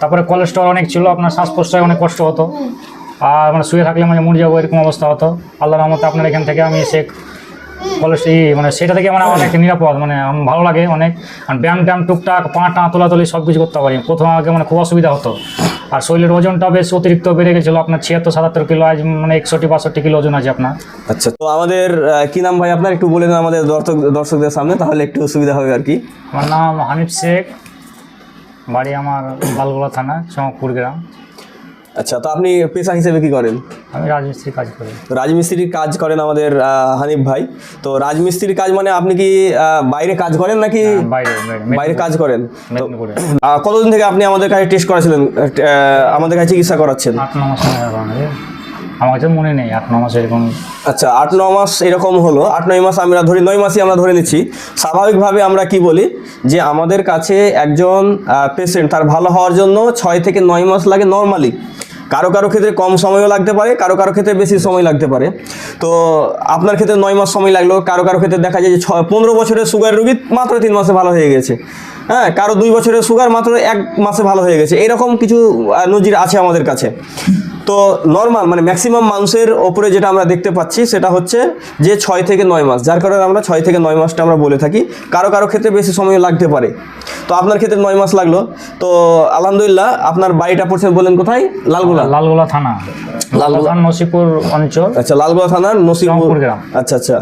তারপরে কোলেস্ট্রল অনেক ছিল আপনার শ্বাস প্রশ্বাসে অনেক কষ্ট হতো। আর মানে শুয়ে থাকলে মানে মরে যাব এরকম অবস্থা হতো। আল্লাহর রহমতে আপনার এখান থেকে আমি এসে কোলেস্ট্রল মানে সেটা থেকে মানে অনেক নিরাপদ মানে আমার ভালো লাগে অনেক। আর ব্যায়াম ট্যায়াম টুকটাক পা টা তোলাতুলি সব কিছু করতে পারি। প্রথম আগে মানে খুব অসুবিধা হতো। আর শরীরের ওজনটা বেশ অতিরিক্ত বেড়ে গেছিল। আপনার ছিয়াত্তর সাতাত্তর কিলো আজ মানে একষট্টি বাষট্টি কিলো ওজন আছে আপনার। আচ্ছা তো আমাদের কি নাম ভাই আপনার? একটু বলে দেন আমাদের দর্শক দর্শকদের সামনে তাহলে একটু সুবিধা হবে আর কি। আমার নাম হানিফ শেখ। বাড়ি আমার লালগোলা থানা চমকপুর গ্রাম। আচ্ছা তো আপনি পেশা হিসেবে কি করেন? আমি রাজমিস্ত্রি কাজ করি। রাজমিস্ত্রির কাজ করেন আমাদের হানিফ ভাই। তো রাজমিস্ত্রির কাজ মানে আপনি কি বাইরে কাজ করেন নাকি বাইরে বাইরে বাইরে কাজ করেন? কতদিন থেকে আপনি আমাদের কাছে টেস্ট করেছিলেন? আমাদের কাছে চিকিৎসা করাচ্ছেন? আমার কাছে মনে নেই, আট ন মাস এরকম। আচ্ছা আট ন মাস এরকম হলো। আট, নয় মাস আমরা ধরি, নয় মাসই আমরা ধরে নিচ্ছি। স্বাভাবিকভাবে আমরা কি বলি? যে আমাদের কাছে একজন পেশেন্ট তার ভালো হওয়ার জন্য ছয় থেকে নয় মাস লাগে নর্মালি কারও কারও ক্ষেত্রে কম সময়ও লাগতে পারে, কারও কারও ক্ষেত্রে বেশি সময় লাগতে পারে। তো আপনার ক্ষেত্রে নয় মাস সময় লাগল, কারও কারও ক্ষেত্রে দেখা যায় যে ছয় পনেরো বছরের সুগার রোগী মাত্র তিন মাসে ভালো হয়ে গেছে। হ্যাঁ কারও দুই বছরের সুগার মাত্র এক মাসে ভালো হয়ে গেছে। এরকম কিছু নজির আছে আমাদের কাছে। তো নর্মাল মানে ম্যাক্সিমাম মানুষের ওপরে যেটা আমরা দেখতে পাচ্ছি সেটা হচ্ছে যে ছয় থেকে নয় মাস। যার কারণে আমরা ছয় থেকে নয় মাসটা আমরা বলে থাকি। কারও কারও ক্ষেত্রে বেশি সময় লাগতে পারে। তো আপনার ক্ষেত্রে নয় মাস লাগল। তো আলহামদুলিল্লাহ আপনার বাড়িটা পড়ছে বলেন কোথায়? লালগোলা। লালগোলা থানা। লালগোলা। নসিপুর অঞ্চল। আচ্ছা লালগোলা গ্রাম। আচ্ছা আচ্ছা।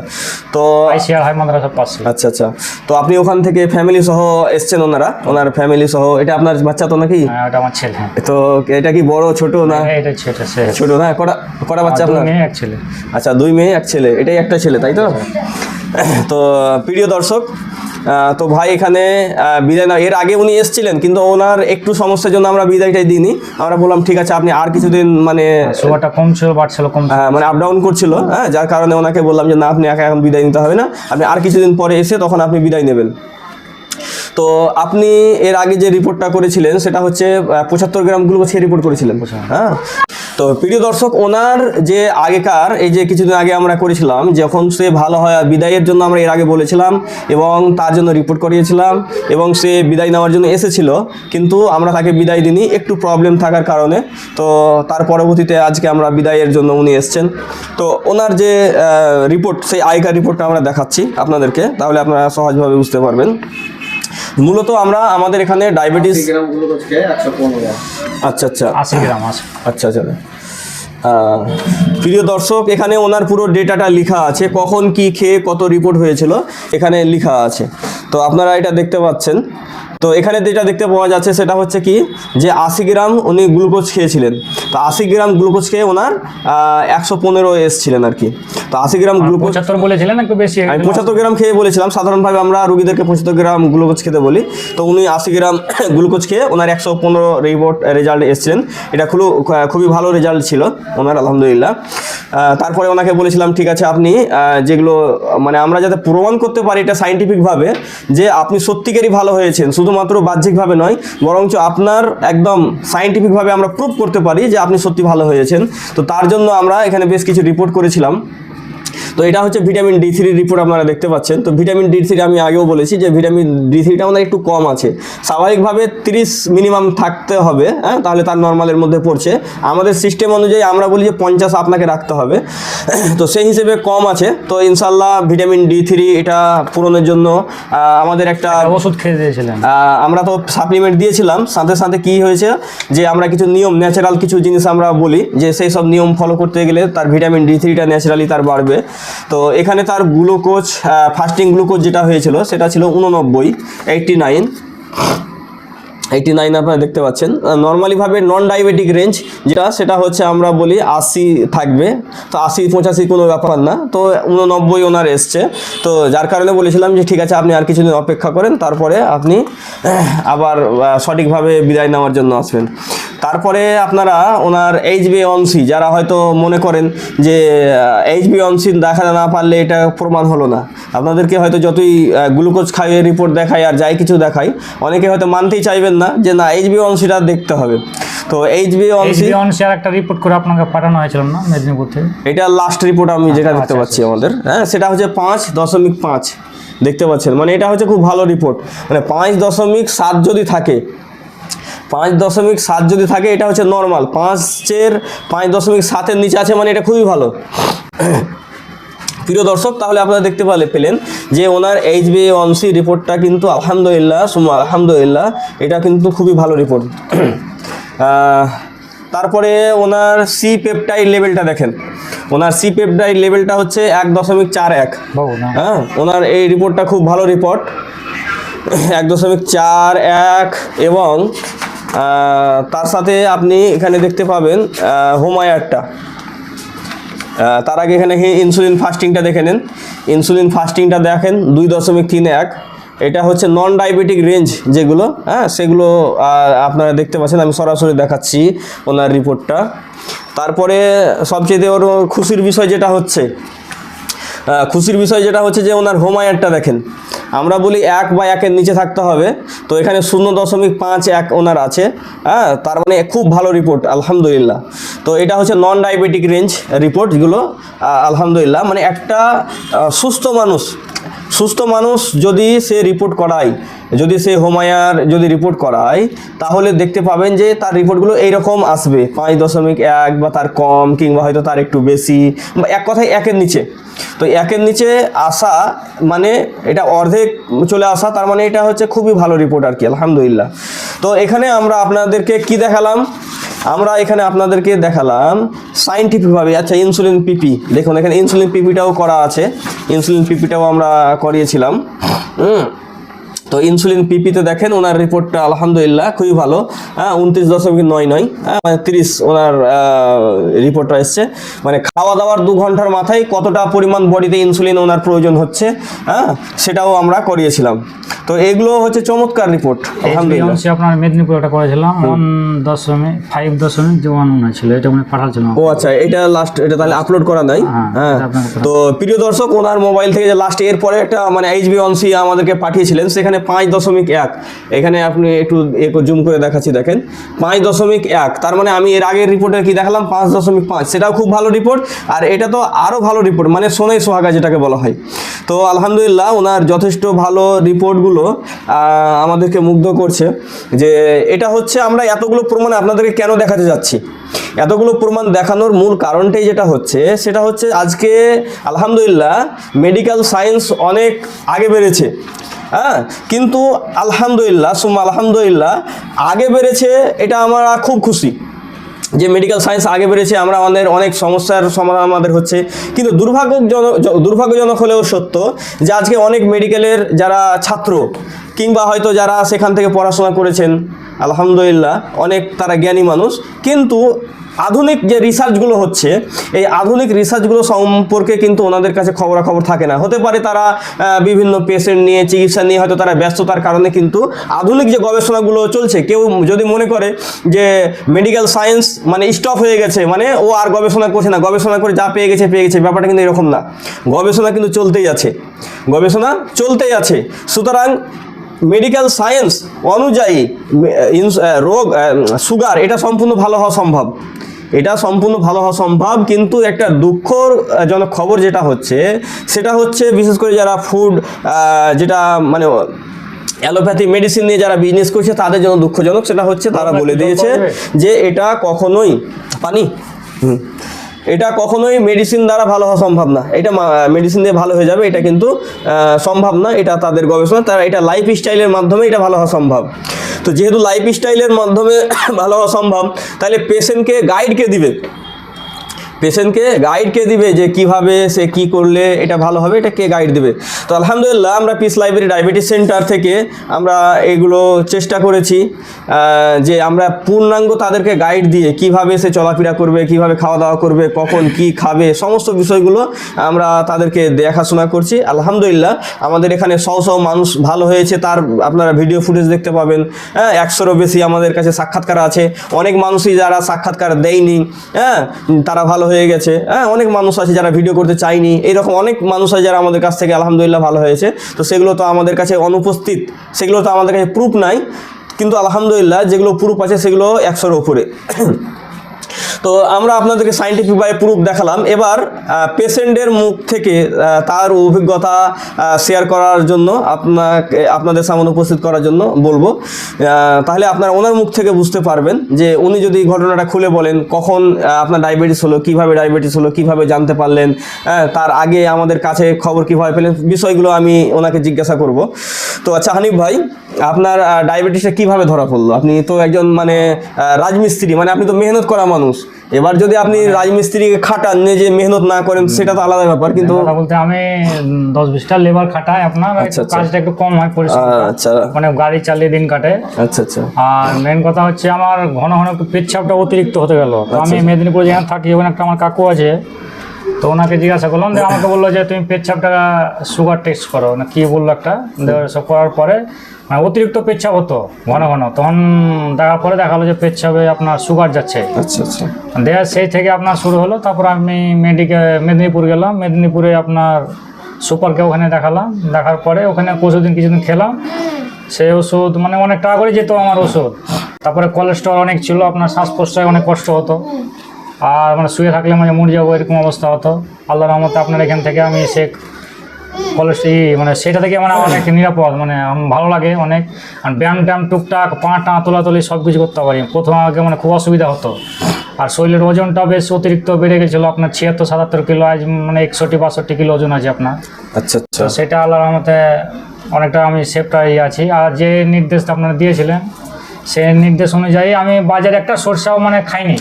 তো আইসিআর হাই মাদ্রাসার পাশে। আচ্ছা আচ্ছা। তো আপনি ওখান থেকে ফ্যামিলি সহ এসছেন ওনারা? ওনার ফ্যামিলি সহ। এটা আপনার বাচ্চা তো নাকি? হ্যাঁ আমার ছেলে। তো এটা কি বড় ছোট না? হ্যাঁ, এটা ছোট না? কটা কটা বাচ্চা আপনার? মেয়ে এক ছেলে। আচ্ছা দুই মেয়ে এক ছেলে। এটাই একটা ছেলে তাই তো? তো প্রিয় দর্শক তো ভাই এখানে বিদায় না এর আগে উনি এসেছিলেন কিন্তু ওনার একটু সমস্যার জন্য আমরা বিদায়টাই দিইনি। আমরা বললাম ঠিক আছে আপনি আর কিছুদিন মানে সুগারটা কম ছিল বাড়ছিল কম মানে আপ ডাউন করছিল হ্যাঁ যার কারণে ওনাকে বললাম যে না আপনি একা এখন বিদায় নিতে হবে না। আপনি আর কিছুদিন পরে এসে তখন আপনি বিদায় নেবেন। তো আপনি এর আগে যে রিপোর্টটা করেছিলেন সেটা হচ্ছে পঁচাত্তর গ্রাম খেয়ে রিপোর্ট করেছিলেন। হ্যাঁ? তো প্রিয় দর্শক ওনার যে আগেকার এই যে কিছুদিন আগে আমরা করেছিলাম যখন সে ভালো হয় বিদায়ের জন্য আমরা এর আগে বলেছিলাম এবং তার জন্য রিপোর্ট করিয়েছিলাম এবং সে বিদায় নেওয়ার জন্য এসেছিল কিন্তু আমরা তাকে বিদায় দিইনি একটু প্রবলেম থাকার কারণে। তো তার পরবর্তীতে আজকে আমরা বিদায়ের জন্য উনি এসছেন। তো ওনার যে রিপোর্ট সেই আগেকার রিপোর্টটা আমরা দেখাচ্ছি আপনাদেরকে তাহলে আপনারা সহজভাবে বুঝতে পারবেন। মূলত আমরা আমাদের এখানে ডায়াবেটিস আচ্ছা আচ্ছা। আশি গ্রাম আছে আচ্ছা আচ্ছা। আহ, প্রিয় দর্শক এখানে ওনার পুরো ডেটাটা লেখা আছে। কখন কি খেয়ে কত রিপোর্ট হয়েছিল এখানে লেখা আছে। তো আপনারা এটা দেখতে পাচ্ছেন। তো এখানে যেটা দেখতে পাওয়া যাচ্ছে সেটা হচ্ছে কি যে আশি গ্রাম উনি গ্লুকোজ খেয়েছিলেন। তো আশি গ্রাম গ্লুকোজ খেয়ে ওনার একশো পনেরো এসছিলেন আর কি। তো আশি গ্রাম গ্লুকোজ পঁচাত্তর বলেছিলেন একটু বেশি? আমি পঁচাত্তর গ্রাম খেয়ে বলেছিলাম। সাধারণভাবে আমরা রুগীদেরকে পঁচাত্তর গ্রাম গ্লুকোজ খেতে বলি। তো উনি আশি গ্রাম গ্লুকোজ খেয়ে ওনার একশো পনেরো রিপোর্ট রেজাল্ট এসেছিলেন। এটা খুব খুবই ভালো রেজাল্ট ছিল ওনার আলহামদুলিল্লাহ। তারপরে ওনাকে বলেছিলাম ঠিক আছে আপনি যেগুলো মানে আমরা যাতে প্রমাণ করতে পারি এটা সাইন্টিফিকভাবে যে আপনি সত্যিকারই ভালো হয়েছেন শুধুমাত্র বাহ্যিকভাবে নয়, বরঞ্চ আপনার একদম সাইন্টিফিকভাবে আমরা প্রুভ করতে পারি যে আপনি সত্যি ভালো হয়েছেন। তো তার জন্য আমরা এখানে বেশ কিছু রিপোর্ট করেছিলাম। তো এটা হচ্ছে ভিটামিন ডি থ্রি রিপোর্ট আপনারা দেখতে পাচ্ছেন। তো ভিটামিন ডি থ্রি আমি আগেও বলেছি যে ভিটামিন ডি থ্রিটা আমাদের একটু কম আছে। স্বাভাবিকভাবে তিরিশ মিনিমাম থাকতে হবে হ্যাঁ তাহলে তার নর্মালের মধ্যে পড়ছে। আমাদের সিস্টেম অনুযায়ী আমরা বলি যে পঞ্চাশ আপনাকে রাখতে হবে। তো সেই হিসেবে কম আছে। তো ইনশাল্লাহ ভিটামিন ডি থ্রি এটা পূরণের জন্য আমাদের একটা ওষুধ খেয়ে দিয়েছিলেন। আমরা তো সাপ্লিমেন্ট দিয়েছিলাম। সাথে সাথে কি হয়েছে যে আমরা কিছু নিয়ম ন্যাচারাল কিছু জিনিস আমরা বলি যে সেই সব নিয়ম ফলো করতে গেলে তার ভিটামিন ডি থ্রিটা ন্যাচারালি তার বাড়বে। তো এখানে তার গ্লুকোজ ফাস্টিং গ্লুকোজ যেটা হয়েছিল, সেটা ছিল উননব্বই এইটটি নাইন এইটি নাইন আপনারা দেখতে পাচ্ছেন। নর্মালিভাবে নন ডায়াবেটিক রেঞ্জ যেটা, সেটা হচ্ছে আমরা বলি আশি থাকবে। তো আশি, পঁচাশি কোনো ব্যাপার না। তো উননব্বই ওনার এসছে। তো যার কারণে বলেছিলাম যে, ঠিক আছে, আপনি আর কিছুদিন অপেক্ষা করেন, তারপরে আপনি আবার সঠিকভাবে বিদায় নেওয়ার জন্য আসবেন। তারপরে আপনারা ওনার এইচ বি অনসি যারা হয়তো মনে করেন যে এইচ বি অনসি দেখা না পারলে এটা প্রমাণ হলো না। আপনাদেরকে হয়তো যতই গ্লুকোজ খাইয়ে রিপোর্ট দেখায় আর যাই কিছু দেখায় অনেকে হয়তো মানতেই চাইবেন না যে না এইচ বি অনসিটা দেখতে হবে। তো এইচ বি অনসি শেয়ার একটা রিপোর্ট করে আপনাকে পাঠানো হয়েছিল না মেদিনীপুর থেকে? এটা লাস্ট রিপোর্ট আমি যেটা দেখতে আচ্ছা, পাচ্ছি আমাদের। হ্যাঁ সেটা হচ্ছে পাঁচ দশমিক পাঁচ দেখতে পাচ্ছেন। মানে এটা হচ্ছে খুব ভালো রিপোর্ট মানে পাঁচ দশমিক সাত যদি থাকে পাঁচ দশমিক সাত যদি থাকে এটা হচ্ছে নর্মাল পাঁচের পাঁচ দশমিক সাতের নিচে আছে মানে এটা খুবই ভালো। প্রিয় দর্শক তাহলে আপনারা দেখতে পালে পেলেন যে ওনার এইচ বি ওয়ানসি রিপোর্টটা কিন্তু আলহামদুলিল্লাহ সুমা আলহামদুলিল্লাহ এটা কিন্তু খুবই ভালো রিপোর্ট তারপরে ওনার সি পেপটাইড লেভেলটা দেখেন। ওনার সি পেপটাইড লেভেলটা হচ্ছে এক দশমিক চার এক। হ্যাঁ ওনার এই রিপোর্টটা খুব ভালো রিপোর্ট এক দশমিক চার এক এবং তার সাথে আপনি এখানে দেখতে পাবেন হোমায়ারটা তার আগে এখানে ইনসুলিন ফাস্টিংটা দেখে নেন। ইনসুলিন ফাস্টিংটা দেখেন, দুই দশমিক তিন এক। এটা হচ্ছে নন ডায়াবেটিক রেঞ্জ যেগুলো হ্যাঁ সেগুলো আপনারা দেখতে পাচ্ছেন। আমি সরাসরি দেখাচ্ছি ওনার রিপোর্টটা। তারপরে সবচেয়ে ওর খুশির বিষয় যেটা হচ্ছে খুশির বিষয় যেটা হচ্ছে যে ওনার হোমায়ারটা দেখেন। আমরা বলি এক বা একের নিচে থাকতে হবে। তো এখানে শূন্য দশমিক পাঁচ এক ওনার আছে হ্যাঁ তার মানে খুব ভালো রিপোর্ট আলহামদুলিল্লাহ। তো এটা হচ্ছে নন ডায়াবেটিক রেঞ্জ রিপোর্টগুলো আলহামদুলিল্লাহ। মানে একটা সুস্থ মানুষ সুস্থ মানুষ যদি সে রিপোর্ট করায়, যদি সে হোমায়ার যদি রিপোর্ট করায়, তাহলে দেখতে পাবেন যে তার রিপোর্টগুলো এইরকম আসবে। পাঁচ দশমিক এক বা তার কম কিংবা হয়তো তার একটু বেশি বা এক কথায় একের নিচে। তো একের নিচে আসা মানে এটা অর্ধেক চলে আসা, তার মানে এটা হচ্ছে খুবই ভালো রিপোর্ট আর কি, আলহামদুলিল্লাহ। তো এখানে আমরা আপনাদেরকে কি দেখালাম? আমরা এখানে আপনাদেরকে দেখালাম সাইন্টিফিকভাবে আচ্ছা ইনসুলিন পিপি দেখুন, এখানে ইনসুলিন পিপিটাও করা আছে। ইনসুলিন পিপিটাও আমরা করিয়েছিলাম। হুম তো ইনসুলিন পিপিতে দেখেন ওনার রিপোর্টটা আলহামদুলিল্লাহ খুবই ভালো। হ্যাঁ উনত্রিশ দশমিক নয় নয় হ্যাঁ মানে তিরিশ ওনার রিপোর্টটা এসছে। মানে খাওয়া দাওয়ার দু ঘণ্টার মাথায় কতটা পরিমাণ বডিতে ইনসুলিন ওনার প্রয়োজন হচ্ছে হ্যাঁ সেটাও আমরা করিয়েছিলাম। তো এগুলো হচ্ছে চমৎকার রিপোর্ট আলহামদুলিল্লাহ। আপনার মেদিনীপুর একটা করেছিলাম ওয়ান দশমিক ফাইভ দশমিক যে ওয়ান ছিল এটা মানে পাঠাচ্ছিলাম ও আচ্ছা এটা লাস্ট এটা তাহলে আপলোড করা নাই? হ্যাঁ, হ্যাঁ। তো প্রিয় দর্শক ওনার মোবাইল থেকে যে লাস্ট এর পরে একটা মানে এইচবি আমাদেরকে পাঠিয়েছিলেন সেখানে পাঁচ দশমিক এক। এখানে আপনি একটু জুম করে দেখাচ্ছি, দেখেন। পাঁচ দশমিক এক, তার মানে আমি এর আগের রিপোর্টে কি দেখালাম? পাঁচ দশমিক পাঁচ। সেটাও খুব ভালো রিপোর্ট। আর এটা তো আরও ভালো রিপোর্ট মানে সোনাই সোহাগা যেটাকে বলা হয়। তো আলহামদুলিল্লাহ, ওনার যথেষ্ট ভালো রিপোর্টগুলো আমাদেরকে মুগ্ধ করছে যে এটা হচ্ছে আমরা এতগুলো প্রমাণ আপনাদেরকে কেন দেখাতে যাচ্ছি? এতগুলো প্রমাণ দেখানোর মূল কারণটাই যেটা হচ্ছে, সেটা হচ্ছে আজকে আলহামদুলিল্লাহ মেডিকেল সায়েন্স অনেক আগে বেড়েছে। হ্যাঁ? কিন্তু আলহামদুলিল্লাহ সুমা আলহামদুলিল্লাহ, আগে বেড়েছে, এটা আমরা খুব খুশি। যে মেডিকেল সায়েন্স আগে বেড়েছে, আমরা আমাদের অনেক সমস্যার সমাধান আমাদের হচ্ছে। কিন্তু দুর্ভাগ্যজনক দুর্ভাগ্যজনক হলেও সত্য যে আজকে অনেক মেডিকেলের যারা ছাত্র, কিংবা হয়তো যারা সেখান থেকে পড়াশোনা করেছেন আলহামদুলিল্লাহ, অনেক তারা জ্ঞানী মানুষ। কিন্তু আধুনিক যে রিসার্চগুলো হচ্ছে, এই আধুনিক রিসার্চগুলো সম্পর্কে কিন্তু ওনাদের কাছে খবরাখবর থাকে না। হতে পারে তারা বিভিন্ন পেশেন্ট নিয়ে, চিকিৎসা নিয়ে হয়তো তারা ব্যস্ততার কারণে কিন্তু আধুনিক যে গবেষণাগুলো চলছে, কেউ যদি মনে করে যে মেডিকেল সায়েন্স মানে স্টপ হয়ে গেছে মানে ও আর গবেষণা করছে না, গবেষণা করে যা পেয়ে গেছে পেয়ে গেছে, ব্যাপারটা কিন্তু এরকম না। গবেষণা কিন্তু চলতেই আছে। গবেষণা চলতেই আছে। সুতরাং মেডিকেল সায়েন্স অনুযায়ী রোগ সুগার এটা সম্পূর্ণ ভালো হওয়া সম্ভব। এটা সম্পূর্ণ ভালো হওয়া সম্ভব কিন্তু একটা দুঃখজনক খবর যেটা হচ্ছে সেটা হচ্ছে বিশেষ করে যারা ফুড যেটা মানে অ্যালোপ্যাথি মেডিসিন নিয়ে যারা বিজনেস করছে তাদের জন্য দুঃখজনক সেটা হচ্ছে তারা বলে দিয়েছে যে এটা কখনোই পানি। হুম। এটা কখনোই মেডিসিন দ্বারা ভালো হওয়া সম্ভব না। এটা মেডিসিন দিয়ে ভালো হয়ে যাবে, এটা কিন্তু সম্ভব না, এটা তাদের গবেষণা। তারা এটা লাইফ স্টাইলের মাধ্যমে এটা ভালো হওয়া সম্ভব। তো যেহেতু লাইফ স্টাইলের মাধ্যমে ভালো হওয়া সম্ভব, তাহলে পেশেন্টকে গাইডকে দিবে। পেশেন্টকে গাইড কে দিবে যে কীভাবে সে কি করলে এটা ভালো হবে এটা কে গাইড দিবে। তো আলহামদুলিল্লাহ আমরা পিস লাইব্রেরি ডায়াবেটিস সেন্টার থেকে আমরা এগুলো চেষ্টা করেছি যে আমরা পূর্ণাঙ্গ তাদেরকে গাইড দিয়ে কীভাবে সে চলাফেরা করবে, কীভাবে খাওয়া দাওয়া করবে, কখন কি খাবে, সমস্ত বিষয়গুলো আমরা তাদেরকে দেখাশোনা করছি। আলহামদুলিল্লাহ আমাদের এখানে শও শও মানুষ ভালো হয়েছে, তার আপনারা ভিডিও ফুটেজ দেখতে পাবেন। হ্যাঁ একশোরও বেশি আমাদের কাছে সাক্ষাৎকার আছে। অনেক মানুষই যারা সাক্ষাৎকার দেয়নি হ্যাঁ তারা ভালো হয়ে গেছে। হ্যাঁ অনেক মানুষ আছে যারা ভিডিও করতে চায়নি। এরকম অনেক মানুষ আছে যারা আমাদের কাছ থেকে আলহামদুলিল্লাহ ভালো হয়েছে। তো সেগুলো তো আমাদের কাছে অনুপস্থিত। সেগুলো তো আমাদের কাছে প্রুফ নাই। কিন্তু আলহামদুলিল্লাহ যেগুলো প্রুফ আছে সেগুলো একশোর উপরে। তো আমরা আপনাদেরকে সাইন্টিফিক ভাবে প্রুফ দেখালাম। এবার পেশেন্টের মুখ থেকে তার অভিজ্ঞতা শেয়ার করার জন্য আপনাকে আপনাদের সামনে উপস্থিত করার জন্য বলব। তাহলে আপনারা ওনার মুখ থেকে বুঝতে পারবেন যে উনি যদি ঘটনাটা খুলে বলেন কখন আপনার ডায়াবেটিস হলো কীভাবে ডায়াবেটিস হলো কীভাবে জানতে পারলেন হ্যাঁ, তার আগে আমাদের কাছে খবর কীভাবে পেলেন বিষয়গুলো আমি ওনাকে জিজ্ঞাসা করব। তো আচ্ছা হানিফ ভাই আপনার ডায়াবেটিসটা কীভাবে ধরা পড়ল? আপনি তো একজন মানে রাজমিস্ত্রি মানে আপনি তো মেহনত করা মানুষ। এবার যদি আপনি রাজমিস্ত্রিকে খাটান যে যে মেহনত না করেন সেটা তো আলাদা ব্যাপার কিন্তু বলতে আমি দশ বিশটা লেবার খাটাই আপনার আচ্ছা, আচ্ছা। কাজটা একটু কম হয় পরিশ্রম। আচ্ছা। মানে গাড়ি চালিয়ে দিন কাটে। আচ্ছা আচ্ছা। আর মেন কথা হচ্ছে আমার ঘন ঘন একটু পেচ্ছাপটা অতিরিক্ত হতে গেল। আচ্ছা, আমি মেদিনীপুর যেখানে থাকি ওখানে একটা আমার কাকু আছে। তো ওনাকে জিজ্ঞাসা করলাম যে আমাকে বলল যে তুমি পেচ্ছাপটা সুগার টেস্ট করো। না কি বলল একটা? দিয়ে সব করার পরে মানে অতিরিক্ত পেচ্ছাপ হতো ঘন ঘন। তখন দেখার পরে দেখাল যে পেচ্ছাপে আপনার সুগার যাচ্ছে। আচ্ছা আচ্ছা। দেয়া সেই থেকে আপনার শুরু হলো তারপর আমি মেডিকেল মেদিনীপুর গেলাম। মেদিনীপুরে আপনার সুপারকে ওখানে দেখালাম। দেখার পরে ওখানে কিছুদিন কিছুদিন খেলাম। সেই ওষুধ মানে অনেক টাকা করে যেত আমার ওষুধ। তারপরে কোলেস্ট্রল অনেক ছিল আপনার শ্বাস প্রশ্বাসে অনেক কষ্ট হতো। আর মানে শুয়ে থাকলে মানে মরে যাব এরকম অবস্থা হতো। আল্লাহর রহমতে আপনার এখান থেকে আমি সে কোলেস্ট্রল মানে সেটা থেকে মানে অনেক নিরাপদ মানে আমার ভালো লাগে অনেক। আর ব্যায়াম ট্যায়াম টুকটাক পা টা তোলাতুলি সব কিছু করতে পারি। প্রথম আগে মানে খুব অসুবিধা হতো। আর শরীরের ওজনটা বেশ অতিরিক্ত বেড়ে গেছিল। আপনার ছিয়াত্তর সাতাত্তর কিলো আজ মানে একষট্টি বাষট্টি কিলো ওজন আছে আপনার। আচ্ছা আচ্ছা। সেটা আল্লাহর রহমতে অনেকটা আমি সেফটা ইয়ে আছি। আর যে নির্দেশটা আপনারা দিয়েছিলেন সেই নির্দেশ অনুযায়ী আমি বাজারে একটা সরষাও মানে খাইনি।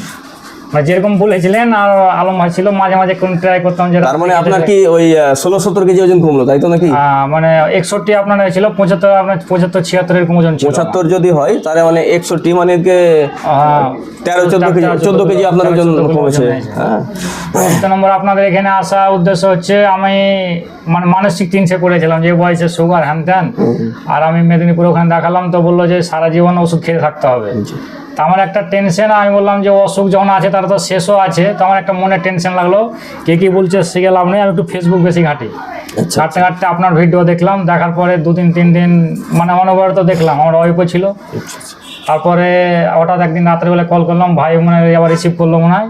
যেরকম বলেছিলেন আর আলম ভাই ছিল মাঝে মাঝে কোন ট্রাই করতাম যে তার মানে আপনার কি ওই ষোলো সত্তর কেজি ওজন কমলো তাই তো নাকি? মানে একষট্টি আপনার ছিল পঁচাত্তর আপনার পঁচাত্তর ছিয়াত্তর এরকম ওজন ছিল। পঁচাত্তর যদি হয় তাহলে মানে একষট্টি মানে তেরো চোদ্দ কেজি চোদ্দ কেজি আপনার ওজন কমেছে। হ্যাঁ। নম্বর আপনাদের এখানে আসা উদ্দেশ্য হচ্ছে আমি মানে মানসিক চিন্তা করেছিলাম যে বয়সে সুগার হ্যান ত্যান আর আমি মেদিনীপুর ওখানে দেখালাম তো বলল যে সারা জীবন ওষুধ খেয়ে থাকতে হবে। তো আমার একটা টেনশন আমি বললাম যে অসুখ যখন আছে তার তো শেষও আছে। তো আমার একটা মনে টেনশন লাগল কে কি বলছে শিখে লাভ নেই আমি একটু ফেসবুক বেশি ঘাঁটি। আচ্ছা ঘাটতে ঘাটতে আপনার ভিডিও দেখলাম দেখার পরে দু তিন তিন দিন মানে অনবরত দেখলাম আমার ওয়াইফও ছিল। তারপরে হঠাৎ একদিন রাত্রেবেলা কল করলাম ভাই মনে হয় আবার রিসিভ করল মনে হয়।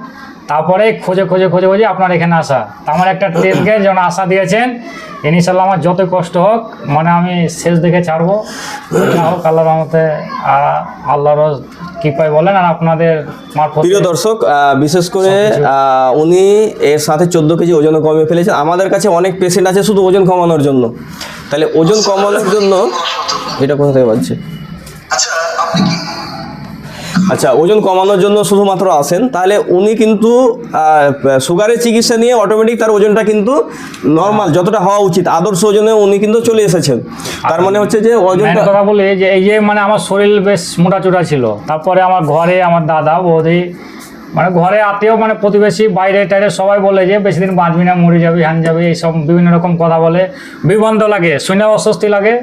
তারপরে খোঁজে খোঁজে খোঁজে খোঁজে আপনার এখানে আসা। তা আমার একটা ট্রেনকে যখন আশা দিয়েছেন ইনশাল্লাহ আমার যত কষ্ট হোক মানে আমি শেষ দেখে ছাড়বো। হোক আল্লাহর রহমতে আল্লাহর কৃপায় বলেন আর আপনাদের প্রিয় দর্শক বিশেষ করে উনি এর সাথে চোদ্দ কেজি ওজন কমিয়ে ফেলেছেন। আমাদের কাছে অনেক পেশেন্ট আছে শুধু ওজন কমানোর জন্য। তাহলে ওজন কমানোর জন্য এটা কোথা থেকে বাজছে আচ্ছা ওজন কমানোর জন্য শুধুমাত্র আসেন তাহলে উনি কিন্তু সুগারের চিকিৎসা নিয়ে অটোমেটিক তার ওজনটা কিন্তু নর্মাল যতটা হওয়া উচিত। আদর্শ ওজনে উনি কিন্তু চলে এসেছেন। তার মানে হচ্ছে যে ওজনটা কথা বলি যে এই যে মানে আমার শরীর বেশ মোটাচোটা ছিল। তারপরে আমার ঘরে আমার দাদা বৌদি মানে ঘরে আত্মীয় মানে প্রতিবেশী বাইরে টাইরে সবাই বলে যে বেশি দিন বাঁচবি না মরে যাবি হ্যান যাবি এইসব বিভিন্ন রকম কথা বলে। বিভ্রান্ত লাগে শুনে অস্বস্তি লাগে।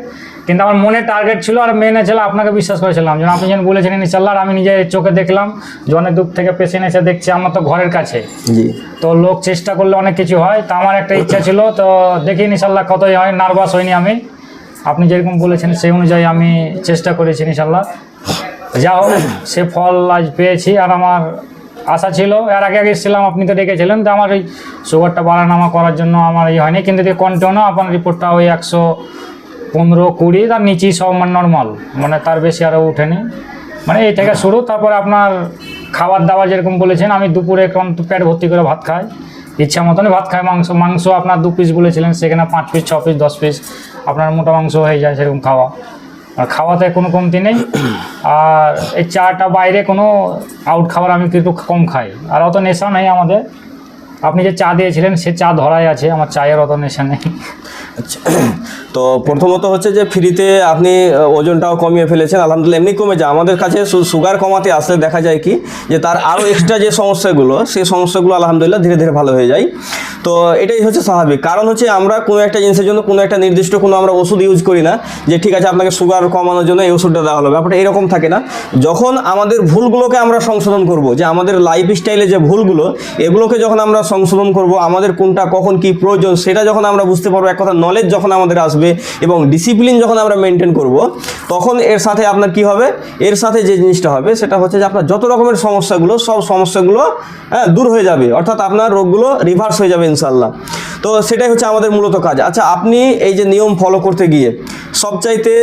কিন্তু আমার মনে টার্গেট ছিল আর মেনে ছিল আপনাকে বিশ্বাস করেছিলাম। যেন আপনি যেন বলেছিলেন ইনশাল্লাহ আমি নিজে চোখে দেখলাম যে অনেক দূর থেকে পেশেন্ট এসে দেখছি আমার তো ঘরের কাছে। তো লোক চেষ্টা করলে অনেক কিছু হয় তা আমার একটা ইচ্ছা ছিল তো দেখি ইনশাল্লাহ কতই হয় নার্ভাস হয়নি আমি। আপনি যেরকম বলেছেন সেই অনুযায়ী আমি চেষ্টা করেছি ইনশাল্লাহ যা হোক সে ফল আজ পেয়েছি আর আমার আশা ছিল, এর আগে আগে এসেছিলাম আপনি তো ডেকেছিলেন তো আমার এই সুগারটা বাড়ানামা করার জন্য আমার এই হয়নি, কিন্তু কন্টিনিউ আপনার রিপোর্টটা ওই একশো পনেরো কুড়ি, তার নিচেই সব মানে নর্মাল মানে তার বেশি আরও ওঠেনি। মানে এই থেকে শুরু, তারপরে আপনার খাবার দাবার যেরকম বলেছেন, আমি দুপুরে এখন পেট ভর্তি করে ভাত খাই, ইচ্ছা মতনই ভাত খাই, মাংস মাংস আপনার দু পিস বলেছিলেন, সেখানে পাঁচ পিস ছ পিস দশ পিস আপনার মোটা মাংস হয়ে যায় সেরকম খাওয়া। খাওয়াতে কোনো কমতি নেই। আর এই চাটা বাইরে কোনো আউট খাবার আমি কিন্তু কম খাই। আর অত নেশা নেই আমাদের। আপনি যে চা দিয়েছিলেন, সে চা ধরাই আছে, আমার চায়ের অত নেশা নেই। আচ্ছা। তো প্রথমত হচ্ছে যে ফ্রিতে আপনি ওজনটাও কমিয়ে ফেলেছেন, আলহামদুলিল্লাহ, এমনি কমে যায়। আমাদের কাছে সুগার কমাতে আসলে দেখা যায় কি, যে তার আরও এক্সট্রা যে সমস্যাগুলো সেই সমস্যাগুলো আলহামদুলিল্লাহ ধীরে ধীরে ভালো হয়ে যায়। তো এটাই হচ্ছে স্বাভাবিক। কারণ হচ্ছে আমরা কোনো একটা জিনিসের জন্য কোনো একটা নির্দিষ্ট কোনো আমরা ওষুধ ইউজ করি না, যে ঠিক আছে আপনাকে সুগার কমানোর জন্য এই ওষুধটা দেওয়া হলো। ব্যাপারটা এরকম থাকে না। যখন আমাদের ভুলগুলোকে আমরা সংশোধন করব, যে আমাদের লাইফ স্টাইলে যে ভুলগুলো, এগুলোকে যখন আমরা সংশোধন করব, আমাদের কোনটা কখন কি প্রয়োজন, সেটা যখন আমরা বুঝতে পারব, এক কথা নলেজ যখন আমাদের আসবে এবং ডিসিপ্লিন যখন আমরা মেনটেন করব, তখন এর সাথে আপনার কি হবে? এর সাথে যে জিনিসটা হবে, সেটা হচ্ছে যে আপনার যত রকমের সমস্যাগুলো, সব সমস্যাগুলো হ্যাঁ দূর হয়ে যাবে। অর্থাৎ আপনার রোগগুলো রিভার্স হয়ে যাবে ইনশাল্লাহ তো সেটাই হচ্ছে আমাদের মূলত কাজ। আচ্ছা আপনি এই যে নিয়ম ফলো করতে গিয়ে সবচাইতে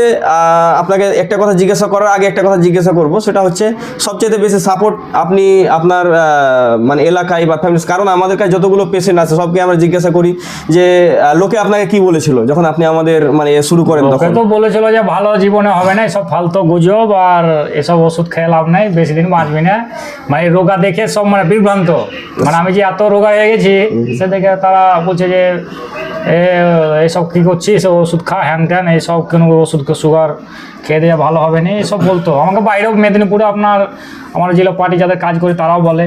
আপনাকে একটা কথা জিজ্ঞাসা করার আগে একটা কথা জিজ্ঞাসা করব সেটা হচ্ছে সবচাইতে বেশি সাপোর্ট আপনি আপনার মানে এলাকায় বা ফ্যামিলি কারণ আমাদের কাছে যতগুলো পেশেন্ট আছে সবকে আমরা জিজ্ঞাসা করি যে লোকে আপনাকে কি বলেছিল যখন আপনি আমাদের মানে শুরু করেন তখন? তো বলেছিল যে ভালো জীবনে হবে না সব ফালতু গুজব আর এসব ওষুধ খেয়ে লাভ নাই বেশি দিন বাঁচবি না। মানে রোগা দেখে সব মানে বিভ্রান্ত। মানে আমি যে এত রোগা হয়ে গেছি সে দেখে তারা বলছে যে, এ, এইসব কী করছিস? ওষুধ খা, হ্যান ত্যান, এইসব কোনো ওষুধ সুগার খেয়ে দেওয়া ভালো হবে না? এসব বলতো। আমাকে বাইরেও মেদিনীপুরে আপনার, আমার জেলা পার্টি যাদের কাজ করে তারাও বলে।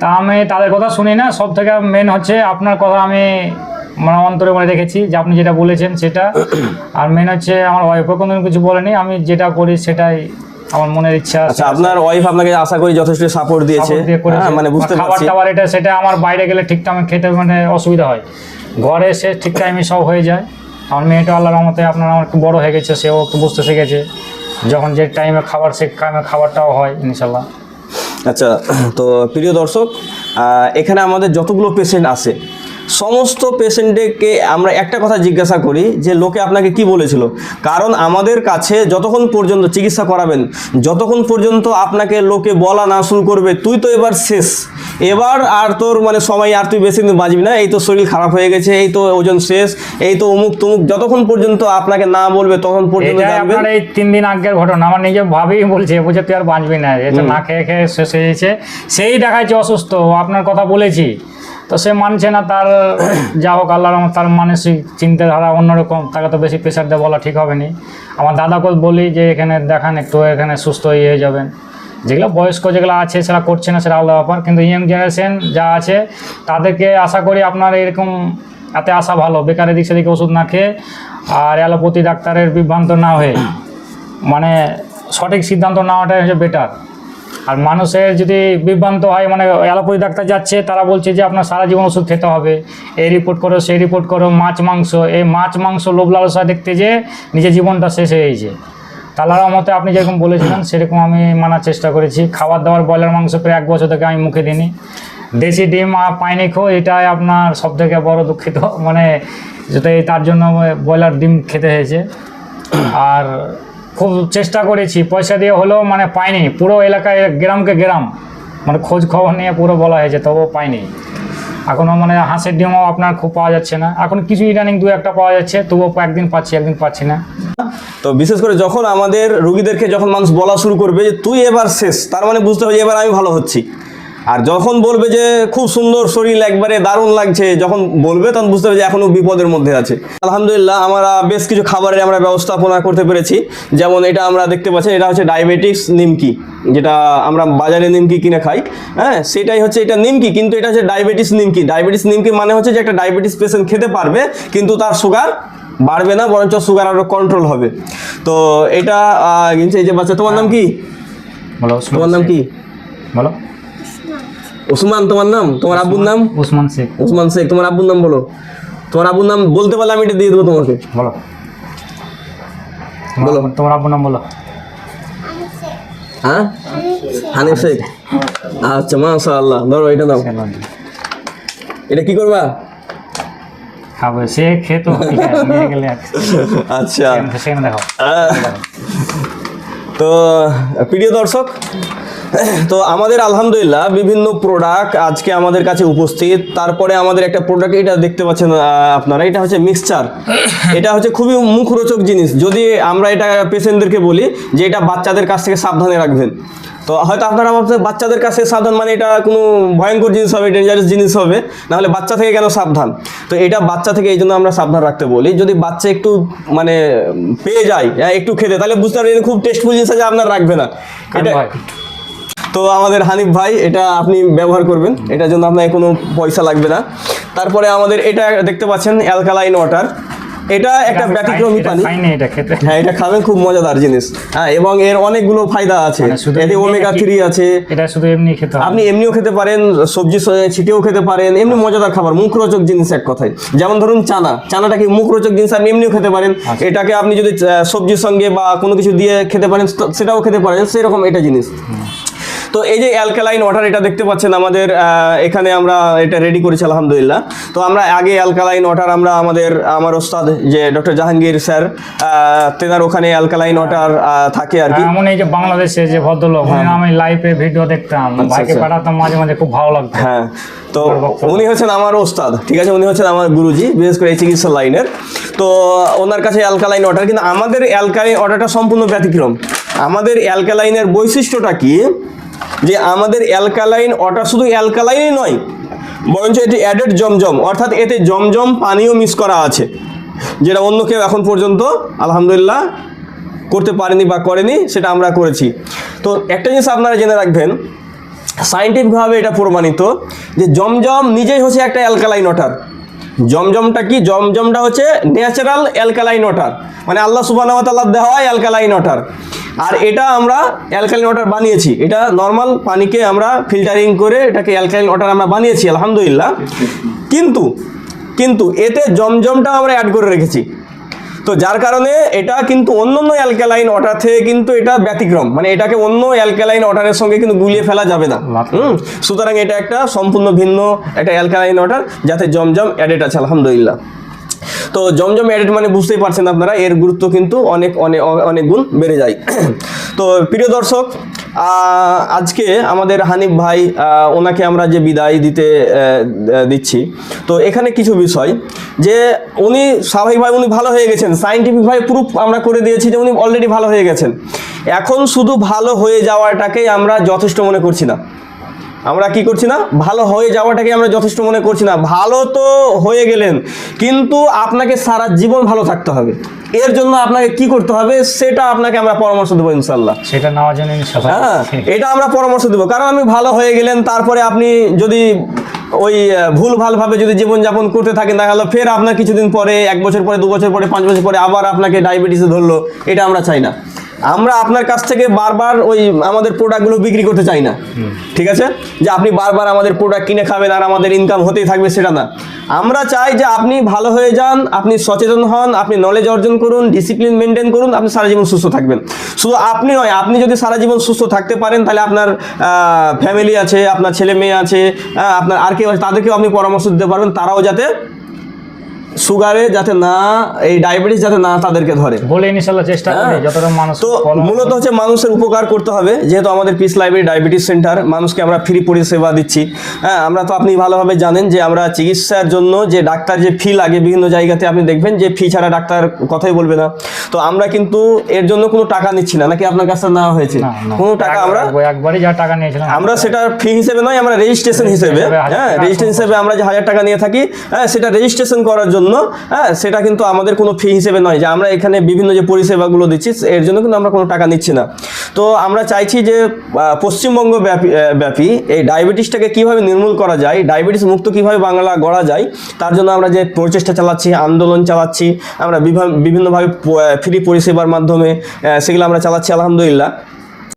তা আমি তাদের কথা শুনি না। সব থেকে মেন হচ্ছে আপনার কথা আমি মানে অন্তরে মনে রেখেছি যে আপনি যেটা বলেছেন সেটা। আর মেন হচ্ছে আমার ওয়াইফও কোনোদিন কিছু বলেনি। আমি যেটা করি সেটাই আমার মনের ইচ্ছা আচ্ছা আপনার ওয়াইফ আপনাকে আশা করি যথেষ্ট সাপোর্ট দিয়েছে। হ্যাঁ, মানে বুঝতে বা খাবার পারছি। টাবার এটা সেটা আমার বাইরে গেলে ঠিক টাইমে খেতে মানে অসুবিধা হয়। ঘরে এসে ঠিক টাইমে সব হয়ে যায়। আমার মেয়েটা আল্লাহর রহমতে আপনার আমার একটু বড় হয়ে গেছে সেও একটু বুঝতে শিখেছে। যখন যে টাইমে খাবার সে টাইমে খাবারটাও হয় ইনশাল্লাহ আচ্ছা তো প্রিয় দর্শক এখানে আমাদের যতগুলো পেশেন্ট আছে সমস্ত পেশেন্টকে আমরা একটা কথা জিজ্ঞাসা করি যে লোকে আপনাকে কি বলেছিল? কারণ আমাদের কাছে যতক্ষণ পর্যন্ত চিকিৎসা করাবেন যতক্ষণ পর্যন্ত আপনাকে লোকে বলা না শুরু করবে তুই তো এবার শেষ। এবার আর তোর মানে সময় আর তুই বেশি দিন বাঁচবি না। এই তো শরীর খারাপ হয়ে গেছে এই তো ওজন শেষ এই তো অমুক তমুক যতক্ষণ পর্যন্ত আপনাকে না বলবে তখন পর্যন্ত জানবেন এই তিন দিন আগের ঘটনা। আমার নিজে ভাবেই বলছে বলছে তুই আর বাঁচবি না। এটা না খেয়ে খেয়ে শেষ হয়ে গেছে। সেই দেখাচ্ছে অসুস্থ আপনার কথা বলেছি। তো সে মানছে না তার যা হোক আল্লাহর তার মানসিক চিন্তাধারা অন্যরকম তাকে তো বেশি প্রেশার দেওয়া বলা ঠিক হবে না। আমার দাদাকে বলি যে এখানে দেখান একটু এখানে সুস্থ ইয়ে হয়ে যাবেন। যেগুলো বয়স্ক যেগুলো আছে সেটা করছে না সেটা আলাদা ব্যাপার। কিন্তু ইয়ং জেনারেশন যা আছে তাদেরকে আশা করি আপনার এরকম এতে আসা ভালো। বেকারের দিক সেদিকে ওষুধ না খেয়ে আর অ্যালোপ্যাথি ডাক্তারের বিভ্রান্ত না হয়ে। মানে সঠিক সিদ্ধান্ত নেওয়াটাই হচ্ছে বেটার আর মানুষের যদি বিভ্রান্ত হয় মানে অ্যালোপ্যাথি ডাক্তার যাচ্ছে, তারা বলছে যে আপনার সারা জীবন ওষুধ খেতে হবে। এই রিপোর্ট করো, সেই রিপোর্ট করো, মাছ, মাংস, এই মাছ, মাংস, লোভ, লালসা দেখতে যে নিজের জীবনটা শেষ হয়ে গেছে। তালার মতে আপনি যেরকম বলেছিলেন, সেরকম আমি মানার চেষ্টা করেছি। খাবার দাবার, ব্রয়লার, মাংস প্রায় এক বছর থেকে আমি মুখে দিইনি। দেশি ডিম পাইনি খো এটাই আপনার সব থেকে বড় দুঃখিত। মানে যেটাই তার জন্য ব্রয়লার ডিম খেতে হয়েছে। আর খুব চেষ্টা করেছি, পয়সা দিয়ে হলেও মানে পাইনি, পুরো এলাকায় গ্রামকে গ্রাম। মানে খোঁজ খবর নিয়ে পুরো বলা হয়েছে, তবুও পাইনি। এখনও মানে হাঁসের ডিমও আপনার খুব পাওয়া যাচ্ছে না। এখন কিছু ইদানিং দু একটা পাওয়া যাচ্ছে, তবুও একদিন পাচ্ছি একদিন পাচ্ছি না। তো বিশেষ করে যখন আমাদের রুগীদেরকে যখন মানুষ বলা শুরু করবে যে, তুই এবার শেষ তার মানে বুঝতে হবে এবার আমি ভালো হচ্ছি। আর যখন বলবে যে খুব সুন্দর শরীর একবারে দারুণ লাগছে যখন বলবে তখন বুঝতে হবে যে এখনও বিপদের মধ্যে আছে। আলহামদুলিল্লাহ আমরা বেশ কিছু খাবারের আমরা ব্যবস্থাপনা করতে পেরেছি। যেমন এটা আমরা দেখতে পাচ্ছি এটা হচ্ছে ডায়াবেটিক্স নিমকি যেটা আমরা বাজারে নিমকি কিনে খাই। হ্যাঁ সেটাই হচ্ছে এটা নিমকি কিন্তু এটা হচ্ছে ডায়াবেটিস নিমকি। ডায়াবেটিস নিমকি মানে হচ্ছে যে একটা ডায়াবেটিস পেশেন্ট খেতে পারবে কিন্তু তার সুগার বাড়বে না বরঞ্চ সুগার আরও কন্ট্রোল হবে। তো এটা কিনছে এই যে বাচ্চা তোমার নাম কি? বলো তোমার নাম কি? বলো। ওসমান তোমার নাম? তোমার আব্বুর নাম? উসমান শেখ। ওসমান শেখ তোমার আব্বুর নাম বলো। তোমার আব্বুর নাম বলতে পারলে আমি এটা দিয়ে দেবো তোমাকে। বলো। বলো। তোমার আব্বুর নাম বলো। হ্যাঁ? হানিফ শেখ। আচ্ছা মাশা আল্লাহ ধরো এটা নাও এটা কি করবা? খাবে। সে খেতো আচ্ছা। দেখো। তো প্রিয় দর্শক তো আমাদের আলহামদুলিল্লাহ বিভিন্ন প্রোডাক্ট আজকে আমাদের কাছে উপস্থিত। তারপরে আমাদের একটা প্রোডাক্ট এটা দেখতে পাচ্ছেন আপনারা। এটা হচ্ছে মিক্সচার এটা হচ্ছে খুবই মুখরোচক জিনিস। যদি আমরা এটা পেশেন্টদেরকে বলি যে এটা বাচ্চাদের কাছ থেকে সাবধানে রাখবেন। তো হয়তো আপনারা ভাবছেন বাচ্চাদের কাছে সাবধান মানে এটা কোনো ভয়ঙ্কর জিনিস হবে ডেঞ্জারাস জিনিস হবে। নাহলে বাচ্চা থেকে কেন সাবধান? তো এটা বাচ্চা থেকে এই জন্য আমরা সাবধান রাখতে বলি। যদি বাচ্চা একটু মানে পেয়ে যায় হ্যাঁ, একটু খেতে তাহলে বুঝতে পারবেন খুব টেস্টফুল জিনিস আছে আপনার রাখবে না। এটা তো আমাদের হানিফ ভাই এটা আপনি ব্যবহার করবেন। এটার জন্য আপনার কোনো পয়সা লাগবে না। তারপরে আমাদের এটা দেখতে পাচ্ছেন অ্যালকালাইন ওয়াটার। এটা একটা ব্যতিক্রমী পানি। হ্যাঁ এটা খাবেন খুব মজাদার জিনিস। হ্যাঁ এবং এর অনেকগুলো ফায়দা আছে। এতে ওমেগা থ্রি আছে। এটা শুধু এমনি খেতে আপনি এমনিও খেতে পারেন সবজি ছিটেও খেতে পারেন এমনি মজাদার খাবার মুখরোচক জিনিস এক কথায়। যেমন ধরুন চানা। চানাটা কি মুখরোচক জিনিস? আপনি এমনিও খেতে পারেন। আচ্ছা। এটাকে আপনি যদি সবজির সঙ্গে বা কোনো কিছু দিয়ে খেতে পারেন সেটাও খেতে পারেন। সেরকম এটা জিনিস। তো এই যে অ্যালকালাইন ওয়াটার এটা দেখতে পাচ্ছেন আমাদের এখানে আমরা এটা রেডি করেছি আলহামদুলিল্লাহ। তো আমরা আগে অ্যালকালাইন ওয়াটার আমরা আমাদের আমার ওস্তাদ যে ডক্টর জাহাঙ্গীর স্যার তেনার ওখানে অ্যালকালাইন ওয়াটার থাকে আর কি। এমন এই যে বাংলাদেশে যে ভদ্রলোক উনি আমি লাইভে ভিডিও দেখতাম ভাইকে আচ্ছা। পাঠাতাম মাঝে মাঝে খুব ভালো লাগতো। হ্যাঁ তো উনি হচ্ছেন আমার ওস্তাদ ঠিক আছে? উনি হচ্ছেন আমার গুরুজি বিশেষ করে এই চিকিৎসা লাইনের। তো ওনার কাছে অ্যালকালাইন ওয়াটার কিন্তু আমাদের অ্যালকালাইন ওয়াটারটা সম্পূর্ণ ব্যতিক্রম। আমাদের অ্যালকালাইনের বৈশিষ্ট্যটা কি? যে আমাদের অ্যালকালাইন ওয়াটার শুধু অ্যালকালাইনই নয়, বরঞ্চ এটি অ্যাডেড জমজম, অর্থাৎ এতে জমজম পানিও মিস করা আছে, যেটা অন্য কেউ এখন পর্যন্ত আলহামদুলিল্লাহ করতে পারেনি বা করেনি, সেটা আমরা করেছি। তো একটা জিনিস আপনারা জেনে রাখবেন সাইন্টিফিকভাবে এটা প্রমাণিত যে জমজম নিজেই হচ্ছে একটা অ্যালকালাইন ওয়াটার জমজমটা কি? জমজমটা হচ্ছে ন্যাচারাল অ্যালকালাইন ওয়াটার মানে আল্লাহ সুবাহ দেওয়া অ্যালকালাইন ওয়াটার আর এটা আমরা অ্যালকালাইন ওয়াটার বানিয়েছি। এটা নর্মাল পানিকে আমরা ফিল্টারিং করে এটাকে অ্যালকালাইন ওয়াটার আমরা বানিয়েছি আলহামদুলিল্লাহ। কিন্তু কিন্তু এতে জমজমটা আমরা অ্যাড করে রেখেছি। তো যার কারণে এটা কিন্তু অন্য অন্য অ্যালকালাইন ওয়াটার থেকে কিন্তু এটা ব্যতিক্রম। মানে এটাকে অন্য অ্যালকালাইন ওয়াটারের সঙ্গে কিন্তু গুলিয়ে ফেলা যাবে না। হুম? সুতরাং এটা একটা সম্পূর্ণ ভিন্ন একটা অ্যালকালাইন ওয়াটার যাতে জমজম অ্যাডেড আছে আলহামদুলিল্লাহ। তো জমজম অ্যাডেড মানে বুঝতেই পারছেন আপনারা, এর গুরুত্ব কিন্তু অনেক অনেক অনেক গুণ বেড়ে যায়। তো প্রিয় দর্শক আজকে আমাদের হানিফ ভাই ওনাকে আমরা যে বিদায় দিতে দিচ্ছি, তো এখানে কিছু বিষয়, যে উনি স্বাভাবিকভাবে উনি ভালো হয়ে গেছেন। সাইন্টিফিকভাবে প্রুফ আমরা করে দিয়েছি যে উনি অলরেডি ভালো হয়ে গেছেন। এখন শুধু ভালো হয়ে যাওয়াটাকেই আমরা যথেষ্ট মনে করছি না। আমরা কি করছি না? ভালো হয়ে যাওয়াটাকে আমরা যথেষ্ট মনে করছি না। ভালো তো হয়ে গেলেন কিন্তু আপনাকে সারা জীবন ভালো থাকতে হবে। এর জন্য আপনাকে কি করতে হবে? সেটা আপনাকে আমরা পরামর্শ দেবো ইনশাল্লাহ। সেটা নেওয়ার জন্য হ্যাঁ এটা আমরা পরামর্শ দেবো। কারণ আমি ভালো হয়ে গেলেন তারপরে আপনি যদি ওই ভুল ভালভাবে যদি জীবনযাপন করতে থাকেন দেখা গেলো ফের আপনার কিছুদিন পরে এক বছর পরে দু বছর পরে পাঁচ বছর পরে আবার আপনাকে ডায়াবেটিসে ধরলো এটা আমরা চাই না। আমরা আপনার কাছ থেকে বারবার ওই আমাদের প্রোডাক্টগুলো বিক্রি করতে চাই না। ঠিক আছে? যে আপনি বারবার আমাদের প্রোডাক্ট কিনে খাবেন আর আমাদের ইনকাম হতেই থাকবে সেটা না। আমরা চাই যে আপনি ভালো হয়ে যান আপনি সচেতন হন আপনি নলেজ অর্জন করুন ডিসিপ্লিন মেনটেন করুন আপনি সারা জীবন সুস্থ থাকবেন। শুধু আপনি নয় আপনি যদি সারা জীবন সুস্থ থাকতে পারেন তাহলে আপনার ফ্যামিলি আছে আপনার ছেলে মেয়ে আছে আপনার আর কেউ আছে তাদেরকেও আপনি পরামর্শ দিতে পারবেন তারাও যাতে সুগারে যাতে না এই ডায়াবেটিস যাতে না তাদেরকে ধরে। বলে ইনশাআল্লাহ চেষ্টা করি হ্যাঁ। যতটা মানুষ তো মূলত হচ্ছে মানুষের উপকার করতে হবে যেহেতু আমাদের পিস লাইব্রেরি ডায়াবেটিস সেন্টার মানুষকে আমরা ফ্রি পরিষেবা দিচ্ছি। হ্যাঁ আমরা তো আপনি ভালোভাবে জানেন যে আমরা চিকিৎসার জন্য যে ডাক্তার যে ফি লাগে বিভিন্ন জায়গাতে আপনি দেখবেন যে ফি ছাড়া ডাক্তার কথাই বলবে না। তো আমরা কিন্তু এর জন্য কোনো টাকা নিচ্ছি না নাকি আপনার কাছে নেওয়া হয়েছে। কোনো টাকা আমরা একবারই যা টাকা নিয়েছিলাম। আমরা সেটা ফি হিসেবে নয় আমরা রেজিস্ট্রেশন হিসেবে। হিসেবে হ্যাঁ রেজিস্ট্রেশন হিসেবে আমরা যে হাজার টাকা নিয়ে থাকি হ্যাঁ সেটা রেজিস্ট্রেশন করার জন্য হ্যাঁ সেটা কিন্তু আমাদের কোনো ফি হিসেবে নয় যে আমরা এখানে বিভিন্ন যে পরিষেবাগুলো দিচ্ছি, এর জন্য কিন্তু আমরা কোনো টাকা নিচ্ছি না। তো আমরা চাইছি যে পশ্চিমবঙ্গ ব্যাপী ব্যাপী এই ডায়াবেটিসটাকে কীভাবে নির্মূল করা যায়, ডায়াবেটিস মুক্ত কীভাবে বাংলা গড়া যায়, তার জন্য আমরা যে প্রচেষ্টা চালাচ্ছি, আন্দোলন চালাচ্ছি, আমরা বিভি- বিভিন্নভাবে ফ্রি পরিষেবার মাধ্যমে সেগুলো আমরা চালাচ্ছি, আলহামদুলিল্লাহ।